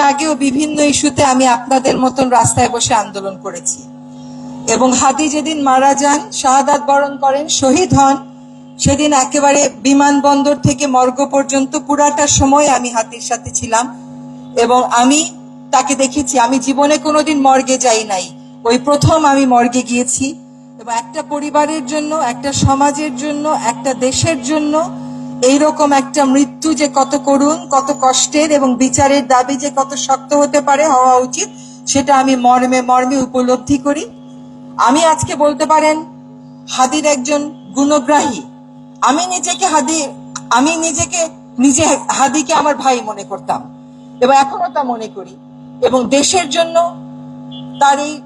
আগেও বিভিন্ন ইস্যুতে আমি আপনাদের মতন রাস্তায় বসে আন্দোলন করেছি। এবং হাদি যেদিন মারা যান, শাহাদাত বরণ করেন, শহীদ হন, সেদিন একেবারে বিমানবন্দর থেকে মর্গ পর্যন্ত পুরাটা সময় আমি হাতির সাথে ছিলাম এবং আমি তাকে দেখেছি। আমি জীবনে কোনোদিন মর্গে যাই নাই। ওই প্রথম আমি মর্গে গিয়েছি। এবং একটা পরিবারের জন্য, একটা সমাজের জন্য, একটা দেশের জন্য এইরকম একটা মৃত্যু যে কত করুণ, কত কষ্টের এবং বিচারের দাবি যে কত শক্ত হতে পারে হওয়া উচিত, সেটা আমি মর্মে মর্মে উপলব্ধি করি। আমি আজকে বলতে পারেন, হাদির একজন গুণগ্রাহী। আমি নিজেকে হাদি, আমি নিজেকে, নিজে হাদিকে আমার ভাই মনে করতাম। এবং এখনও তা মনে করি। এবং দেশের জন্য তার এই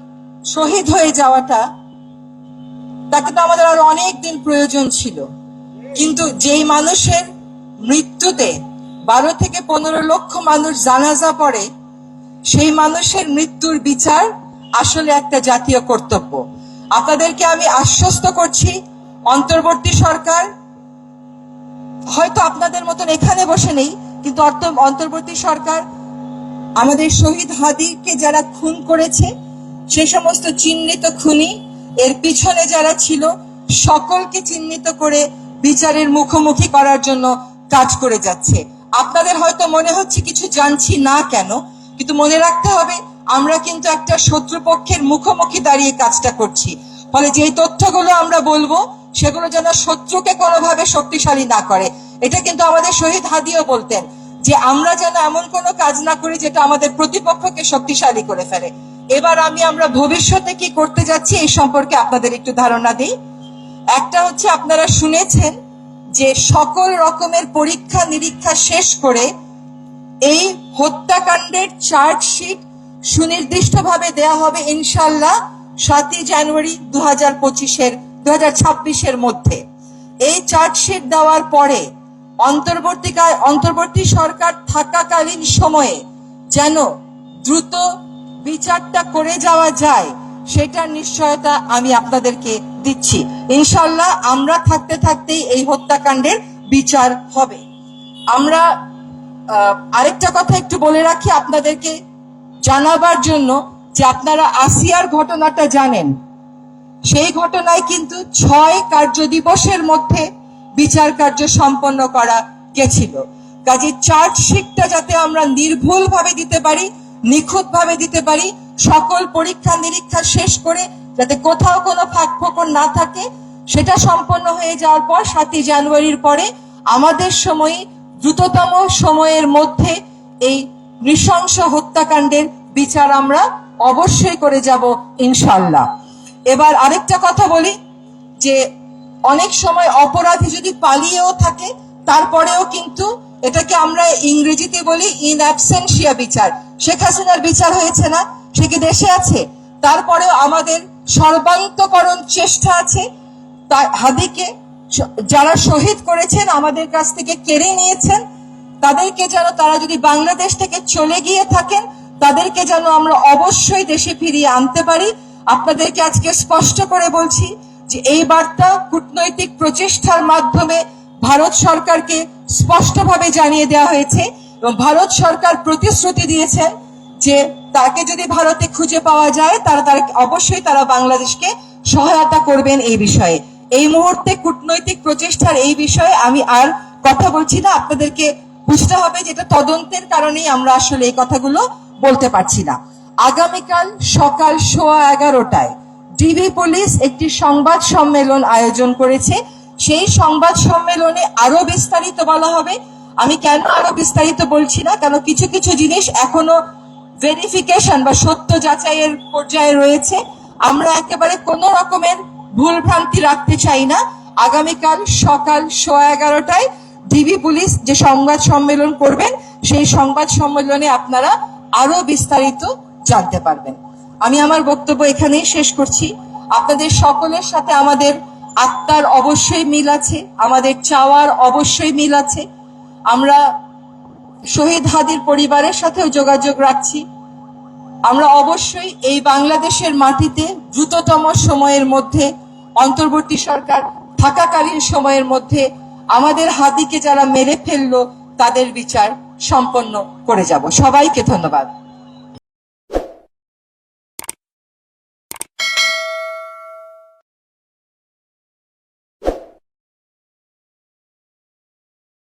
শহীদ হয়ে যাওয়াটা, তাকে তো আমাদের আরও অনেক দিন প্রয়োজন ছিল। কিন্তু যেই মানুষের মৃত্যুতে বারো থেকে পনেরো লক্ষ মানুষ জানাজা পড়ে, সেই মানুষের মৃত্যুর বিচার আসলে একটা জাতীয় কর্তব্য। আপনাদেরকে আমি আশ্বস্ত করছি, অন্তর্বর্তী সরকার, হয়তো আপনাদের মতন এখানে বসে নেই, কিন্তু অন্তর্বর্তী সরকার, আমাদের শহীদ হাদিকে যারা খুন করেছে, সে সমস্ত চিহ্নিত খুনি, এর পিছনে যারা ছিল, সকলকে চিহ্নিত করে বিচারের মুখোমুখি করার জন্য কাজ করে যাচ্ছে। আপনাদের হয়তো মনে হচ্ছে কিছু জানছি না কেন, কিন্তু মনে রাখতে হবে, আমরা কিন্তু একটা শত্রুপক্ষের মুখোমুখি দাঁড়িয়ে কাজটা করছি। ফলে যেই তথ্যগুলো আমরা বলব, সেগুলো যেন শত্রুকে কোনোভাবে শক্তিশালী না করে। এটা কিন্তু আমাদের শহীদ হাদিও বলতেন যে, আমরা যেন এমন কোনো কাজ না করি যেটা আমাদের প্রতিপক্ষকে শক্তিশালী করে ফেলে। এবার আমি আমরা ভবিষ্যতে কি করতে যাচ্ছি এই সম্পর্কে আপনাদের একটু ধারণা দিই। একটা হচ্ছে আপনারা শুনেছেন যে সকল রকমের পরীক্ষা নিরীক্ষা শেষ করে এই হত্যাকাণ্ডের চার্জশিট সুনির্দিষ্টভাবে দেয়া হবে ইনশাল্লাহ সাতই জানুয়ারি দু হাজার পঁচিশের দু হাজার ছাব্বিশের মধ্যে। এই চার্জশিট দেওয়ার পরে অন্তর্বর্তীকাল অন্তর্বর্তী সরকার থাকাকালীন সময়ে যেন দ্রুত বিচারটা করে যাওয়া যায় সেটার নিশ্চয়তা আমি আপনাদেরকে দিচ্ছি। ইনশাল্লাহ আমরা থাকতে থাকতেই এই হত্যাকাণ্ডের বিচার হবে। আমরা আরেকটা কথা একটু বলে রাখি আপনাদেরকে জানাবার জন্য যে আপনারা আসিয়ার ঘটনাটা জানেন। সেই ঘটনায় কিন্তু ছয় কার্য দিবসের মধ্যে বিচার কার্য সম্পন্ন করা গেছিল। কাজে চার্জশিটটা যাতে আমরা নির্ভুল ভাবে দিতে পারি নিখুঁত ভাবে দিতে পারি সকল পরীক্ষা নিরীক্ষা শেষ করে যাতে কোথাও কোনো ফাঁক ফোকর না থাকে, সেটা সম্পন্ন হয়ে যাওয়ার পর সাতই জানুয়ারির পরে আমাদের সময়ে দ্রুততম সময়ের মধ্যে এই নৃশংস হত্যাকাণ্ডের বিচার আমরা অবশ্যই করে যাব ইনশাল্লাহ এবার আরেকটা কথা বলি, যে অনেক সময় অপরাধী যদি পালিয়েও থাকে, তারপরেও কিন্তু এটাকে আমরা ইংরেজিতে বলি ইন অ্যাবসেন্সিয়া বিচার। শেখ হাসিনার বিচার হয়েছে না সে কি দেশে আছে? তারপরেও আমাদের সর্বান্তকরণ চেষ্টা আছে। তা হাদিকে যারা শহীদ করেছেন, আমাদের কাছ থেকে কেড়ে নিয়েছেন, তাদেরকে যেন তারা যদি বাংলাদেশ থেকে চলে গিয়ে থাকেন, তাদেরকে যেন আমরা অবশ্যই দেশে ফিরিয়ে আনতে পারি। আপনাদেরকে আজকে স্পষ্ট করে বলছি যে এই বার্তা কূটনৈতিক প্রচেষ্টার মাধ্যমে ভারত সরকারকে স্পষ্টভাবে জানিয়ে দেওয়া হয়েছে এবং ভারত সরকার প্রতিশ্রুতি দিয়েছেন যে তাকে যদি ভারতে খুঁজে পাওয়া যায়, তারা তার অবশ্যই তারা বাংলাদেশকে সহায়তা করবেন এই বিষয়ে। এই মুহূর্তে কূটনৈতিক প্রচেষ্টার এই বিষয়ে আমি আর কথা বলছি না। আপনাদেরকে বুঝতে হবে যেটা তদন্তের কারণেই আমরা আসলে এই কথাগুলো বলতে পারছি না। আগামীকাল সকাল সোয়া এগারোটায় ডিবি পুলিশ একটি সংবাদ সম্মেলন আয়োজন করেছে। সেই সংবাদ সম্মেলনে আরও বিস্তারিত বলা হবে। আমি কেন আরও বিস্তারিত বলছি না? কেন কিছু কিছু জিনিস এখনও ভেরিফিকেশন বা সত্য যাচাইয়ের পর্যায়ে রয়েছে। আমরা একেবারে কোনো রকমের ভুল ভ্রান্তি রাখতে চাই না। আগামীকাল সকাল সোয়া এগারোটায় ডিবি পুলিশ যে সংবাদ সম্মেলন করবেন, সেই সংবাদ সম্মেলনে আপনারা আরও বিস্তারিত জানতে পারবেন। আমি আমার বক্তব্য এখানেই শেষ করছি। আপনাদের সকলের সাথে আমাদের আত্মার অবশ্যই মিল আছে, আমাদের চাওয়ার অবশ্যই মিল আছে। আমরা শহীদ হাদির পরিবারের সাথেও যোগাযোগ রাখছি। আমরা অবশ্যই এই বাংলাদেশের মাটিতে দ্রুততম সময়ের মধ্যে, অন্তর্বর্তী সরকার থাকাকালীন সময়ের মধ্যে আমাদের হাদিকে যারা মেরে ফেলল, তাদের বিচার সম্পন্ন করে যাব। সবাইকে ধন্যবাদ।